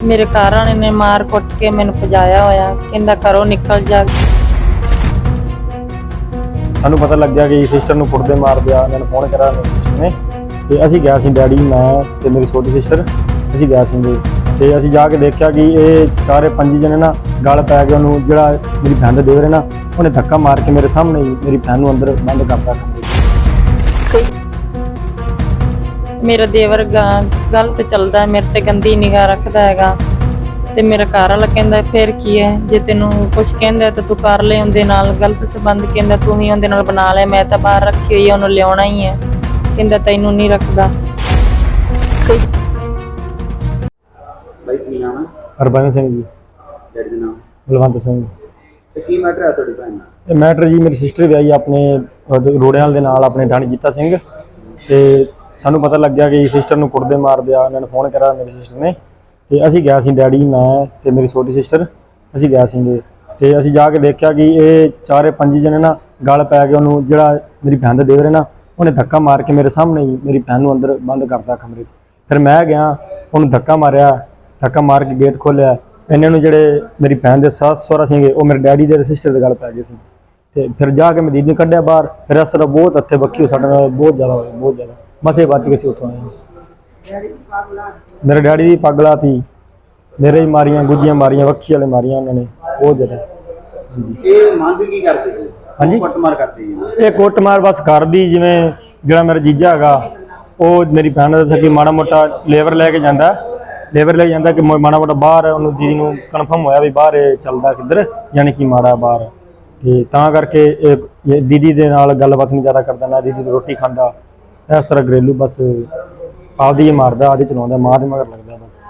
ਮੇਰੇ ਘਰ ਵਾਲੇ ਨੇ ਮਾਰ ਕੁੱਟ ਕੇ ਮੈਨੂੰ ਭਜਾਇਆ ਹੋਇਆ। ਕਹਿੰਦਾ ਘਰੋਂ ਨਿਕਲ ਜਾ। ਸਾਨੂੰ ਪਤਾ ਲੱਗਿਆ ਕਿ ਸਿਸਟਰ ਨੂੰ ਕੁੱਟਦੇ ਮਾਰਦੇ ਆ ਮੈਨੂੰ ਫੋਨ ਕਰਾ ਸਿਸਟਰ ਨੇ ਤੇ ਅਸੀਂ ਗਿਆ ਸੀ ਡੈਡੀ, ਮੈਂ ਤੇ ਮੇਰੀ ਛੋਟੀ ਸਿਸਟਰ ਅਸੀਂ ਗਿਆ ਸੀ ਤੇ ਅਸੀਂ ਜਾ ਕੇ ਦੇਖਿਆ ਕਿ ਇਹ ਚਾਰੇ ਪੰਜ ਜਣੇ ਨਾ ਗਲ ਪੈ ਗਏ ਉਹਨੂੰ ਜਿਹੜਾ ਮੇਰੀ ਭੈਣ ਦੇ ਦੇਵਰ ਨਾ, ਉਹਨੇ ਧੱਕਾ ਮਾਰ ਕੇ ਮੇਰੇ ਸਾਹਮਣੇ ਹੀ ਮੇਰੀ ਭੈਣ ਨੂੰ ਅੰਦਰ ਬੰਦ ਕਰਤਾ। ਮੇਰਾ ਦੇਵਰ ਗਲਤ ਚੱਲਦਾ ਹੈ, ਮੇਰੇ ਤੇ ਗੰਦੀ ਨਿਗਾਹ ਰੱਖਦਾ ਹੈਗਾ। ਤੇ ਮੇਰਾ ਘਰ ਵਾਲਾ ਕਹਿੰਦਾ ਫਿਰ ਕੀ ਹੈ? ਜੇ ਤੈਨੂੰ ਕੁਝ ਕਹਿੰਦਾ ਤਾਂ ਤੂੰ ਕਰ ਲੈ ਉਹਦੇ ਨਾਲ ਗਲਤ ਸੰਬੰਧ ਕਹਿੰਦਾ ਤੂੰ ਵੀ ਉਹਦੇ ਨਾਲ ਬਣਾ ਲੈ ਮੈਂ ਤਾਂ ਬਾਹਰ ਰੱਖੀ ਹੋਈ ਉਹਨੂੰ ਲਿਆਉਣਾ ਹੀ ਹੈ। ਕਹਿੰਦਾ ਤੈਨੂੰ ਨਹੀਂ ਰੱਖਦਾ। ਬਾਈ ਕੀ ਨਾਮ ਹੈ? ਹਰਬੰਸ ਸਿੰਘ ਜੀ। ਡੈਡੀ ਦਾ ਨਾਮ? ਬਲਵੰਤ ਸਿੰਘ। ਤੇ ਕੀ ਮੈਟਰ ਹੈ ਤੁਹਾਡੀ ਭੈਣ ਨਾਲ? ਇਹ ਮੈਟਰ ਜੀ ਮੇਰੀ ਸਿਸਟਰ ਵਿਆਹੀ ਆਪਣੇ ਰੋੜਿਆਂ ਦੇ ਨਾਲ ਆਪਣੇ ਥਾਣੀ ਜੀਤਾ ਸਿੰਘ। ਤੇ ਸਾਨੂੰ ਪਤਾ ਲੱਗਿਆ ਕਿ ਸਿਸਟਰ ਨੂੰ ਕੁੱਟਦੇ ਮਾਰਦੇ ਆ, ਉਹਨਾਂ ਨੇ ਫੋਨ ਕਰਾ ਮੇਰੀ ਸਿਸਟਰ ਨੇ ਤੇ ਅਸੀਂ ਗਿਆ ਸੀ ਡੈਡੀ, ਮੈਂ ਤੇ ਮੇਰੀ ਛੋਟੀ ਸਿਸਟਰ ਅਸੀਂ ਗਿਆ ਸੀਗੇ ਤੇ ਅਸੀਂ ਜਾ ਕੇ ਦੇਖਿਆ ਕਿ ਇਹ ਚਾਰੇ ਪੰਜ ਜਣੇ ਨਾ ਗਲ ਪੈ ਕੇ ਉਹਨੂੰ ਜਿਹੜਾ ਮੇਰੀ ਭੈਣ ਦਾ ਦੇਵਰ ਹੈ ਨਾ, ਉਹਨੇ ਧੱਕਾ ਮਾਰ ਕੇ ਮੇਰੇ ਸਾਹਮਣੇ ਹੀ ਮੇਰੀ ਭੈਣ ਨੂੰ ਅੰਦਰ ਬੰਦ ਕਰਤਾ ਕਮਰੇ 'ਚ। ਫਿਰ ਮੈਂ ਗਿਆ, ਉਹਨੂੰ ਧੱਕਾ ਮਾਰਿਆ, ਧੱਕਾ ਮਾਰ ਕੇ ਗੇਟ ਖੋਲਿਆ ਇਹਨਾਂ ਨੂੰ ਜਿਹੜੇ ਮੇਰੀ ਭੈਣ ਦੇ ਸੱਸ ਸਹੁਰਾ ਸੀਗੇ, ਉਹ ਮੇਰੇ ਡੈਡੀ ਦੇ ਸਿਸਟਰ ਦੇ ਗਲ ਪੈ ਗਏ ਸੀ। ਤੇ ਫਿਰ ਜਾ ਕੇ ਮੈਂ ਦੀਦੀ ਨੂੰ ਕੱਢਿਆ ਬਾਹਰ, ਫਿਰ ਇਸ ਤਰ੍ਹਾਂ ਬਹੁਤ ਹੱਥੇ ਬੱਕੀ ਸਾਡੇ ਨਾਲ ਬਹੁਤ ਜ਼ਿਆਦਾ ਹੋਇਆ ਬਹੁਤ ਜ਼ਿਆਦਾ। ਮਸੇ ਬਚ ਗਏ ਸੀ ਉੱਥੋਂ ਮੇਰੇ ਡੈਡੀ ਦੀ ਪੱਗ ਲਾਤੀ। ਮੇਰੇ ਹੀ ਮਾਰੀਆਂ ਗੁੱਜੀਆਂ ਮਾਰੀਆਂ ਵੱਖੀ ਵਾਲੇ ਮਾਰੀਆਂ ਉਹਨਾਂ ਨੇ ਬਹੁਤ ਜ਼ਿਆਦਾ। ਇਹ ਮੰਗ ਕੀ ਕਰਦੇ ਜੀ ਹਾਂਜੀ। ਕੁੱਟਮਾਰ ਕਰਦੇ ਜੀ ਇਹ ਕੁੱਟਮਾਰ ਬਸ ਕਰਦੀ ਜਿਵੇਂ ਜਿਹੜਾ ਮੇਰਾ ਜੀਜਾ ਹੈਗਾ ਉਹ ਮੇਰੀ ਭੈਣ ਦਾ ਦੱਸਿਆ ਕਿ ਮਾੜਾ ਮੋਟਾ ਲੇਬਰ ਲੈ ਕੇ ਜਾਂਦਾ। ਲੇਬਰ ਲੈ ਜਾਂਦਾ ਕਿ ਮਾੜਾ ਮੋਟਾ ਬਾਹਰ ਉਹਨੂੰ ਦੀਦੀ ਨੂੰ ਕਨਫਰਮ ਹੋਇਆ ਵੀ ਬਾਹਰ ਚੱਲਦਾ ਕਿੱਧਰ ਯਾਨੀ ਕਿ ਮਾੜਾ ਬਾਹਰ। ਤੇ ਤਾਂ ਕਰਕੇ ਇਹ ਦੀਦੀ ਦੇ ਨਾਲ ਗੱਲਬਾਤ ਨਹੀਂ ਜ਼ਿਆਦਾ ਕਰਦਾ ਨਾ ਦੀਦੀ ਰੋਟੀ ਖਾਂਦਾ। ਇਸ ਤਰ੍ਹਾਂ ਘਰੇਲੂ ਬਸ ਆਪਦੀ ਹੀ ਮਾਰਦਾ ਆਦੀ ਚਲਾਉਂਦਾ ਮਾਰ ਦੇ ਮਗਰ ਲੱਗਦਾ ਬਸ।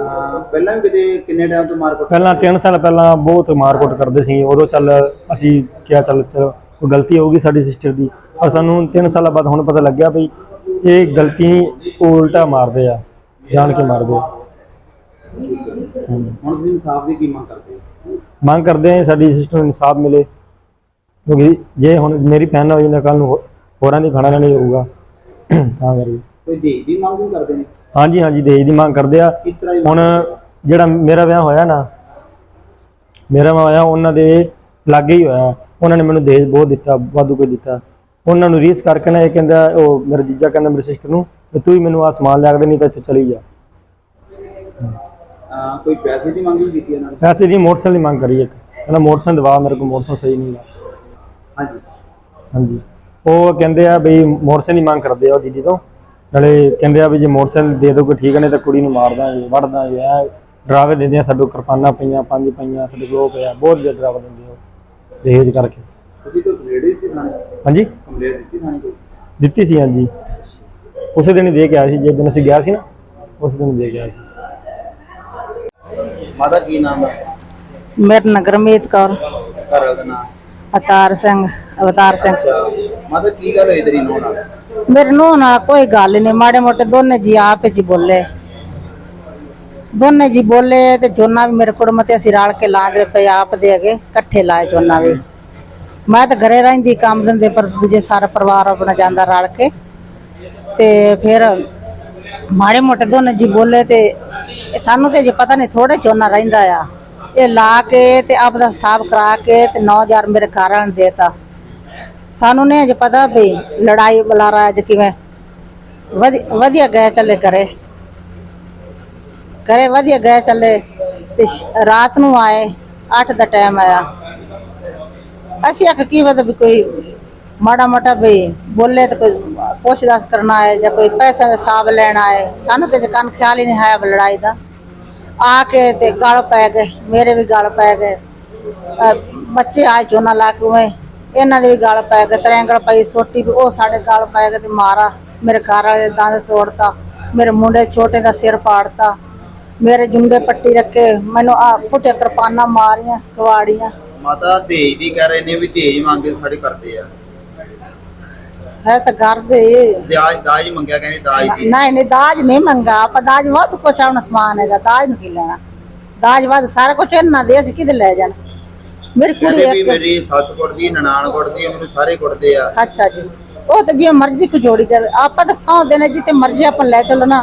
ਅਹ ਪਹਿਲਾਂ ਵੀ ਕਿਤੇ ਕਿੰਨੇ ਟਾਈਮ ਤੋਂ ਮਾਰ ਕੁੱਟ ਪਹਿਲਾਂ 3 ਸਾਲ ਪਹਿਲਾਂ ਬਹੁਤ ਮਾਰਕੁੱਟ ਕਰਦੇ ਸੀ। ਉਦੋਂ ਚੱਲ ਅਸੀਂ ਕਿਹਾ ਚੱਲ ਚਲੋ ਕੋਈ ਗਲਤੀ ਹੋਊਗੀ ਸਾਡੀ ਸਿਸਟਰ ਦੀ। ਪਰ ਸਾਨੂੰ 3 ਸਾਲਾਂ ਬਾਅਦ ਹੁਣ ਪਤਾ ਲੱਗਿਆ ਵੀ ਇਹ ਗਲਤੀ ਉਲਟਾ ਮਾਰਦੇ ਆ ਜਾਣ ਕੇ ਮਾਰਦੇ ਆ। ਹਾਂਜੀ। ਹੁਣ ਤੁਸੀਂ ਇਨਸਾਫ ਦੀ ਕੀ ਮੰਗ ਕਰਦੇ ਹੋ? ਮੰਗ ਕਰਦੇ ਆ ਸਾਡੀ ਸਿਸਟਰ ਨੂੰ ਇਨਸਾਫ ਮਿਲੇ। ਕਿਉਂਕਿ ਜੇ ਹੁਣ ਮੇਰੀ ਭੈਣ ਹੋ ਜਾਂਦਾ ਕੱਲ ਨੂੰ ਹੋ- ਹੋਰਾਂ ਦੀ ਖਾਣਾ ਨਹੀਂ ਹੋਊਗਾ। ਤਾਂ ਕਰਕੇ। ਕੋਈ ਦੇਜ ਦੀ ਮੰਗ ਵੀ ਕਰਦੇ ਨੇ? ਹਾਂਜੀ ਹਾਂਜੀ ਦੇਜ ਦੀ ਮੰਗ ਕਰਦੇ ਆ। ਕਿਸ ਤਰ੍ਹਾਂ ਦੀ ਹੁਣ ਜਿਹੜਾ ਮੇਰਾ ਵਿਆਹ ਹੋਇਆ ਨਾ ਮੇਰਾ ਵਿਆਹ ਹੋਇਆ ਉਹਨਾਂ ਦੇ ਲਾਗੇ ਹੀ ਹੋਇਆ। ਉਹਨਾਂ ਨੇ ਮੈਨੂੰ ਦਹੇਜ ਬਹੁਤ ਦਿੱਤਾ ਵਾਧੂ ਕੋਈ ਦਿੱਤਾ। ਉਹਨਾਂ ਨੂੰ ਰੀਸ ਕਰਕੇ ਨਾ ਇਹ ਕਹਿੰਦਾ ਉਹ ਮੇਰਾ ਜੀਜਾ ਕਹਿੰਦਾ ਮੇਰੀ ਸਿਸਟਰ ਨੂੰ ਵੀ ਤੂੰ ਹੀ ਮੈਨੂੰ ਆ ਸਮਾਨ ਲਿਆ ਕੇ ਨਹੀਂ ਤਾਂ ਇੱਥੇ ਚਲੀ ਜਾ। ਕੋਈ ਪੈਸੇ ਦੀ ਮੰਗ ਵੀ ਕੀਤੀ ਇਹਨਾਂ ਨੇ? ਪੈਸੇ ਦੀ ਮੋਟਰਸਾਈਕਲ ਦੀ ਮੰਗ ਕਰੀ ਇੱਕ। ਕਹਿੰਦਾ ਮੋਟਰਸਾਈਕਲ ਦਵਾ ਮੇਰੇ ਕੋਲ ਮੋਟਰਸਾਈਕਲ ਸਹੀ ਨਹੀਂ ਹੈ ਹਾਂਜੀ। ਹਾਂਜੀ। ਉਹ ਕਹਿੰਦੇ ਆ ਵੀ ਮੋਟਰਸਾਈਕਲ ਦੀ ਮੰਗ ਕਰਦੇ ਆ ਉਹ ਦੀਦੀ ਤੋਂ। ਨਾਲੇ ਕਹਿੰਦੇ ਆ ਵੀ ਜੇ ਮੋਟਰਸਾਈਕਲ ਦੇ ਦੋਗੇ ਠੀਕ ਨਹੀਂ ਤਾਂ ਕੁੜੀ ਨੂੰ ਮਾਰ ਦਾਂਗੇ ਵੜ ਦਾਂਗੇ। ਐ ਡਰਾਵੇ ਦਿੰਦੇ ਆ ਸਾਡੇ ਕੋਲ ਕਿਰਪਾਨਾਂ ਪਈਆਂ ਪੰਜ ਪਈਆਂ ਸਾਡੇ ਕੋਲ ਉਹ ਪਿਆ ਬਹੁਤ ਜ਼ਿਆਦਾ ਡਰਾਵਾ ਦਿੰਦੇ ਆ ਉਹ। ਦਹੇਜ ਕਰਕੇ। ਤੁਸੀਂ ਕੋਈ ਕੰਪਲੇਂਟ ਦਿੱਤੀ ਥਾਣੇ ਹਾਂਜੀ? ਕੰਪਲੇਂਟ ਦਿੱਤੀ ਥਾਣੇ ਕੋਈ ਦਿੱਤੀ ਸੀ ਹਾਂਜੀ। ਉਸੇ ਦਿਨ ਹੀ ਦੇ ਕੇ ਆਇਆ ਸੀ ਜਿਸ ਦਿਨ ਅਸੀਂ ਗਿਆ ਸੀ ਨਾ ਉਸ ਦਿਨ ਦੇ ਕੇ ਆਇਆ ਸੀ। ਮਾਤਾ ਕੀ ਨਾਮ ਹੈ ਮੇਰਾ ਨਾਂ ਗੁਰਮੀਤ ਕੌਰ। ਘਰ ਦਾ ਨਾਮ? ਅਵਤਾਰ ਸਿੰਘ ਅਵਤਾਰ ਸਿੰਘ। ਮਾਤਾ, ਕੀ ਗੱਲ ਹੋਈ ਤੇਰੀ ਨੂੰਹ ਨਾਲ? ਮੇਰੇ ਨੂੰ ਨਾ ਕੋਈ ਗੱਲ ਨਹੀਂ ਮਾੜੇ ਮੋਟੇ ਦੋਨੇ ਜੀ ਆਪ ਜੀ ਬੋਲੇ। ਦੋਨੇ ਜੀ ਬੋਲੇ ਤੇ ਜੋਨਾ ਵੀ ਮੇਰੇ ਕੁੜਮ ਤੇ ਅਸੀਂ ਰਲ ਕੇ ਲਾਂਦੇ ਪਏ ਆਪ ਦੇ ਅਗੇ ਇਕੱਠੇ ਲਾਏ ਜੋਨਾ ਵੀ। ਮੈਂ ਤਾਂ ਘਰੇ ਰਹਿੰਦੀ ਕੰਮ ਦਿੰਦੇ ਪਰ ਦੂਜੇ ਸਾਰਾ ਪਰਿਵਾਰ ਆਪਣਾ ਜਾਂਦਾ ਰਲ ਕੇ। ਤੇ ਫਿਰ ਮਾੜੇ ਮੋਟੇ ਦੋਨੇ ਜੀ ਬੋਲੇ ਤੇ ਇਹ ਸਾਨੂੰ ਤੇ ਜੇ ਪਤਾ ਨਹੀਂ ਥੋੜੇ ਚੋਨਾ ਰਹਿੰਦਾ ਆ। ਇਹ ਲਾ ਕੇ ਤੇ ਆਪਦਾ ਹਿਸਾਬ ਕਰਾ ਕੇ ਤੇ 9000 ਮੇਰੇ ਘਰ ਵਾਲਿਆਂ ਨੂੰ ਦੇਤਾ। ਸਾਨੂੰ ਨਹੀਂ ਅਜੇ ਪਤਾ ਵੀ ਲੜਾਈ ਬੁਲਾਰਾ ਅੱਜ ਕਿਵੇਂ। ਵਧੀ- ਵਧੀਆ ਗਏ ਚੱਲੇ ਕਰੇ ਕਰੇ ਵਧੀਆ ਗਏ ਚੱਲੇ ਤੇ ਰਾਤ ਨੂੰ ਆਏ 8 ਦਾ ਟਾਈਮ ਆਇਆ। ਅਸੀਂ ਆਖ ਕੀ ਪਤਾ ਵੀ ਕੋਈ ਮਾੜਾ ਮੋਟਾ ਵੀ ਬੋਲੇ ਤੇ ਕੋਈ ਪੁੱਛ ਦੱਸ ਕਰਨਾ ਹੈ ਜਾਂ ਕੋਈ ਪੈਸੇ ਦਾ ਹਿਸਾਬ ਲੈਣ ਆਏ। ਸਾਨੂੰ ਤੇ ਕੰਨ ਖਿਆਲ ਹੀ ਨਹੀਂ ਆਇਆ ਲੜਾਈ ਦਾ। ਆ ਕੇ ਤੇ ਗਲ ਪੈ ਗਏ, ਮੇਰੇ ਵੀ ਗਲ ਪੈ ਗਏ। ਬੱਚੇ ਆਏ ਚੋਨਾ ਲਾ ਕੇ ਉਵੇਂ। ਇਹਨਾਂ ਦੇ ਵੀ ਗਲ ਪੈ ਗਏ ਤਰੈਂਗਲ ਪਈ ਸੋਟੀ ਵੀ ਉਹ ਸਾਡੇ ਗਲ ਪੈ ਗਏ ਤੇ ਮਾਰਾ ਮੇਰੇ ਘਰ ਵਾਲੇ ਦੇ ਦੰਦ ਤੋੜਤਾ ਮੇਰੇ ਮੁੰਡੇ ਛੋਟੇ ਦਾ ਸਿਰ ਪਾੜਤਾ ਮੇਰੇ ਜੁੰਡੇ ਪੱਟੀ ਰੱਖੇ ਮੈਨੂੰ ਆ ਫੁੱਟੇ ਕਿਰਪਾਨਾਂ ਮਾਰੀਆਂ ਕਵਾੜੀਆਂ ਮਾਤਾ ਦੇਜ ਦੀ ਕਹਿ ਰਹੇ ਨੇ ਵੀ ਦੇਜ ਮੰਗ ਸਾਡੇ ਕਰਦੇ ਆ। ਹੈ ਤਾਂ ਘਰ ਦੇ। ਦਾਜ ਦਾਜ ਮੰਗਿਆ ਕਹਿੰਦੇ ਦਾਜ ਦੀ। ਨਹੀਂ ਨਹੀਂ ਦਾਜ ਨਹੀਂ ਮੰਗਾ ਆਪਾਂ ਦਾਜ ਬਹੁਤ ਕੁਛ ਆਪਣਾ ਸਮਾਨ ਹੈਗਾ ਦਾਜ ਨੂੰ ਕੀ ਲੈਣਾ। ਦਾਜ ਬਾਦ ਸਾਰਾ ਕੁਛ ਇਹਨਾਂ ਦੇ ਅਸੀਂ ਕਿਤੇ ਲੈ ਜਾਣਾ? ਮੇਰੀ ਕੁੜੀ ਕਹਿੰਦੇ ਵੀ ਇੱਕ ਮੇਰੀ ਸੱਸ ਕੁੱਟਦੀ ਨਨਾਣ ਕੁੱਟਦੀ ਆ, ਮੈਨੂੰ ਸਾਰੇ ਕੁੱਟਦੇ ਆ। ਅੱਛਾ ਜੀ। ਉਹ ਤਾਂ ਜਿਵੇਂ ਮਰਜ਼ੀ ਕੋ ਜੋੜੀ ਦੇ ਆਪਾਂ ਤਾਂ ਸੌਂਦੇ ਨੇ ਜਿੱਥੇ ਮਰਜ਼ੀ ਆਪਾਂ ਲੈ ਚੱਲੋ ਨਾ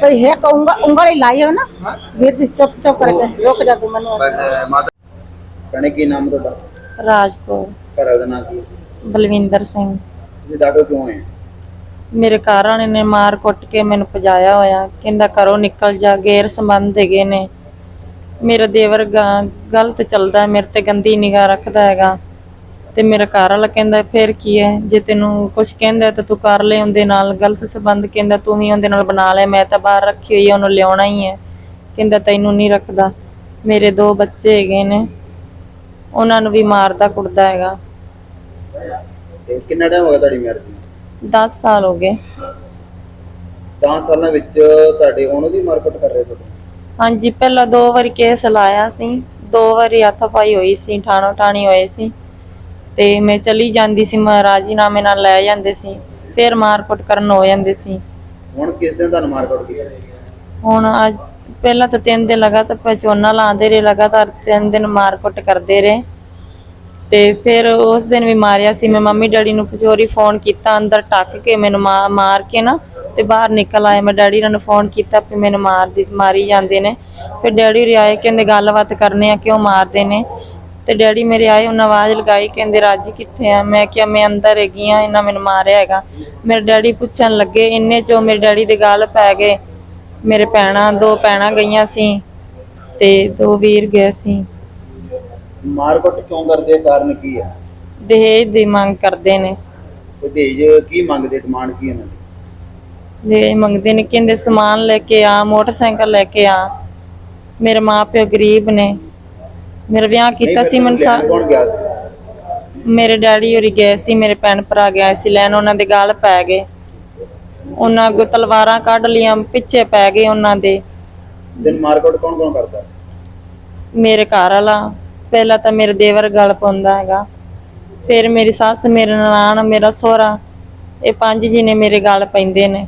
ਕੋਈ ਹੈ ਉਂਗਲ ਉਂਗਲ ਹੀ ਲਾਈ ਹੋ ਨਾ। ਵੀਰ ਦੀ ਚੁੱਪ ਚੁੱਪ ਕਰਕੇ ਰੁਕ ਜਾ ਤੂੰ ਮੈਨੂੰ। ਪਰ ਮਾਤਾ ਭੈਣੇ ਕੀ ਨਾਮ ਤੁਹਾਡਾ? ਰਾਜਪੁਰ। ਘਰ ਵਾਲੇ ਦਾ ਨਾਮ ਕੀ ਬਲਵਿੰਦਰ ਸਿੰਘ। ਤੁਸੀਂ ਦਾਖਲ ਕਿਉਂ ਹੋਏ? ਮੇਰੇ ਘਰ ਵਾਲੇ ਨੇ ਮਾਰ ਕੁੱਟ ਕੇ ਮੈਨੂੰ ਭਜਾਇਆ ਹੋਇਆ। ਕਹਿੰਦਾ ਘਰੋਂ ਨਿਕਲ ਜਾ ਗੈਰ ਸੰਬੰਧ ਹੈਗੇ ਨੇ। ਮੇਰਾ ਦੇਵਰ ਗਲਤ ਚੱਲਦਾ ਹੈ, ਮੇਰੇ ਤੇ ਗੰਦੀ ਨਿਗਾਹ ਰੱਖਦਾ ਹੈਗਾ। ਤੇ ਮੇਰਾ ਘਰ ਵਾਲਾ ਕਹਿੰਦਾ ਫਿਰ ਕੀ ਹੈ? ਜੇ ਤੈਨੂੰ ਕੁਝ ਕਹਿੰਦਾ ਤਾਂ ਤੂੰ ਕਰ ਲੈ ਉਹਦੇ ਨਾਲ ਗਲਤ ਸੰਬੰਧ ਕਹਿੰਦਾ ਤੂੰ ਵੀ ਉਹਦੇ ਨਾਲ ਬਣਾ ਲੈ ਮੈਂ ਤਾਂ ਬਾਹਰ ਰੱਖੀ ਹੋਈ ਹੈ ਉਹਨੂੰ ਲਿਆਉਣਾ ਹੀ ਹੈ। ਕਹਿੰਦਾ ਤੈਨੂੰ ਨਹੀਂ ਰੱਖਦਾ। ਮੇਰੇ ਦੋ ਬੱਚੇ ਹੈਗੇ ਨੇ। ਉਹਨਾਂ ਨੂੰ ਵੀ ਮਾਰਦਾ ਕੁੱਟਦਾ ਹੈਗਾ। ਤੇ ਕਿੰਨਾ ਟਾਈਮ ਹੋ ਗਿਆ ਤੁਹਾਡੀ ਮੈਰਿਜ ਨੂੰ? 10 ਸਾਲ ਹੋ ਗਏ। 10 ਸਾਲਾਂ ਵਿੱਚ ਤੁਹਾਡੇ ਉਹਨੂੰ ਦੀ ਮਾਰਕਟ ਕਰ ਰਹੇ ਤੁਹਾਡੇ? ਹਾਂਜੀ ਪਹਿਲਾਂ ਦੋ ਵਾਰੀ ਕੇਸ ਲਾਇਆ ਸੀ। ਦੋ ਵਾਰੀ ਹੱਥਾਪਾਈ ਹੋਈ ਸੀ ਠਾਣੋ ਠਾਣੀ ਹੋਏ ਸੀ। ਤੇ ਮੈਂ ਚਲੀ ਜਾਂਦੀ ਸੀ ਮਹਾਰਾਜੀ ਨਾਮੇ ਨਾਲ ਲੈ ਜਾਂਦੇ ਸੀ ਫਿਰ ਮਾਰਕੁੱਟ ਕਰਨ ਹੋ ਜਾਂਦੇ ਸੀ। ਹੁਣ ਕਿਸ ਦਿਨ ਤੁਹਾਨੂੰ ਮਾਰਕਟ ਕੀਤਾ? ਹੁਣ ਅੱਜ ਪਹਿਲਾਂ ਤਾਂ ਤਿੰਨ ਦਿਨ ਲਗਾਤਾਰ ਝੋਨਾ ਲਾਉਂਦੇ ਰਹੇ ਲਗਾਤਾਰ ਤਿੰਨ ਦਿਨ ਮਾਰਕੁੱਟ ਕਰਦੇ ਰਹੇ। ਤੇ ਫਿਰ ਉਸ ਦਿਨ ਵੀ ਮਾਰਿਆ ਸੀ ਮੈਂ ਮੰਮੀ ਡੈਡੀ ਨੂੰ ਪਚੋਰੀ ਫੋਨ ਕੀਤਾ ਅੰਦਰ ਟੱਕ ਕੇ ਮੈਨੂੰ ਮਾਰ ਕੇ ਨਾ ਤੇ ਬਾਹਰ ਨਿਕਲ ਆਏ। ਮੈਂ ਡੈਡੀ ਨੂੰ ਫੋਨ ਕੀਤਾ ਵੀ ਮੈਨੂੰ ਮਾਰ ਦੀ ਮਾਰੀ ਜਾਂਦੇ ਨੇ। ਫਿਰ ਡੈਡੀ ਰੇ ਆਏ ਕਹਿੰਦੇ ਗੱਲਬਾਤ ਕਰਨੇ ਆ ਕਿਉਂ ਮਾਰਦੇ ਨੇ? ਤੇ ਡੈਡੀ ਮੇਰੇ ਆਏ ਉਹਨਾਂ ਆਵਾਜ਼ ਲਗਾਈ ਕਹਿੰਦੇ ਰਾਜੀ ਕਿੱਥੇ ਆ? ਮੈਂ ਕਿਹਾ ਮੈਂ ਅੰਦਰ ਹੈਗੀ ਆ ਇਹਨਾਂ ਮੈਨੂੰ ਮਾਰਿਆ ਹੈਗਾ। ਮੇਰੇ ਡੈਡੀ ਪੁੱਛਣ ਲੱਗੇ ਇੰਨੇ ਚੋਂ ਮੇਰੇ ਡੈਡੀ ਦੇ ਗੱਲ ਪੈ ਗਏ। ਮੇਰੇ ਭੈਣਾਂ ਦੋ ਭੈਣਾਂ ਗਈਆਂ ਸੀ ਤੇ ਦੋ ਵੀਰ ਗਏ ਸੀ। ਮਾਰਕਟ ਕਿਉਂ ਕਰਦੇ? ਆ? ਕਾਰਨ ਕੀ ਹੈ? ਦਹੇਜ ਦੀ ਮੰਗ ਕਰਦੇ ਨੇ। ਕੋਈ ਦਹੇਜ ਕੀ ਮੰਗਦੇ? ਡਿਮਾਂਡ ਕੀ ਇਹਨਾਂ ਦੀ? ਦਹੇਜ ਮੰਗਦੇ ਨੇ ਕਹਿੰਦੇ ਸਮਾਨ ਲੈ ਕੇ ਆ ਮੋਟਰਸਾਈਕਲ ਲੈ ਕੇ ਆ। ਮੇਰੇ ਮਾਪਿਓ ਗਰੀਬ ਨੇ। ਮੇਰਾ ਵਿਆਹ ਕੀਤਾ ਸੀ ਮੈਨੂੰ ਸਾ- ਲੈਣ ਕੌਣ ਗਿਆ ਸੀ? ਮੇਰੇ ਡੈਡੀ ਹੋਰੀ ਗਏ ਸੀ ਮੇਰੇ ਭੈਣ ਭਰਾ ਗਏ ਸੀ ਲੈਣ ਉਹਨਾਂ ਦੇ ਗਾਲ ਪੈ ਗਏ। ਉਹਨਾਂ ਅੱਗੋਂ ਤਲਵਾਰਾਂ ਕੱਢ ਲੀਆਂ ਪਿੱਛੇ ਪੈ ਗਏ ਉਹਨਾਂ ਦੇ। ਦਿਨ ਮਾਰਕਟ ਕੌਣ ਕੌਣ ਕਰਦਾ? ਮੇਰੇ ਘਰ ਵਾਲਾ। ਪਹਿਲਾਂ ਤਾਂ ਮੇਰੇ ਦੇਵਰ ਗਲ ਪਾਉਂਦਾ ਹੈਗਾ। ਫਿਰ ਮੇਰੀ ਸੱਸ ਮੇਰੇ ਨਨਾਣ ਮੇਰਾ ਸਹੁਰਾ ਇਹ ਪੰਜ ਜੀ ਨੇ ਮੇਰੇ ਗਲ ਪੈਂਦੇ ਨੇ।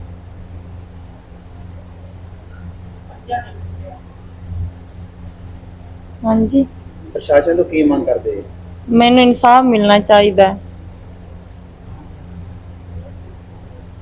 ਹਾਂਜੀ ਪ੍ਰਸ਼ਾਸਨ ਤੋਂ ਕੀ ਮੰਗ ਕਰਦੇ? ਮੈਨੂੰ ਇਨਸਾਫ ਮਿਲਣਾ ਚਾਹੀਦਾ ਹੈ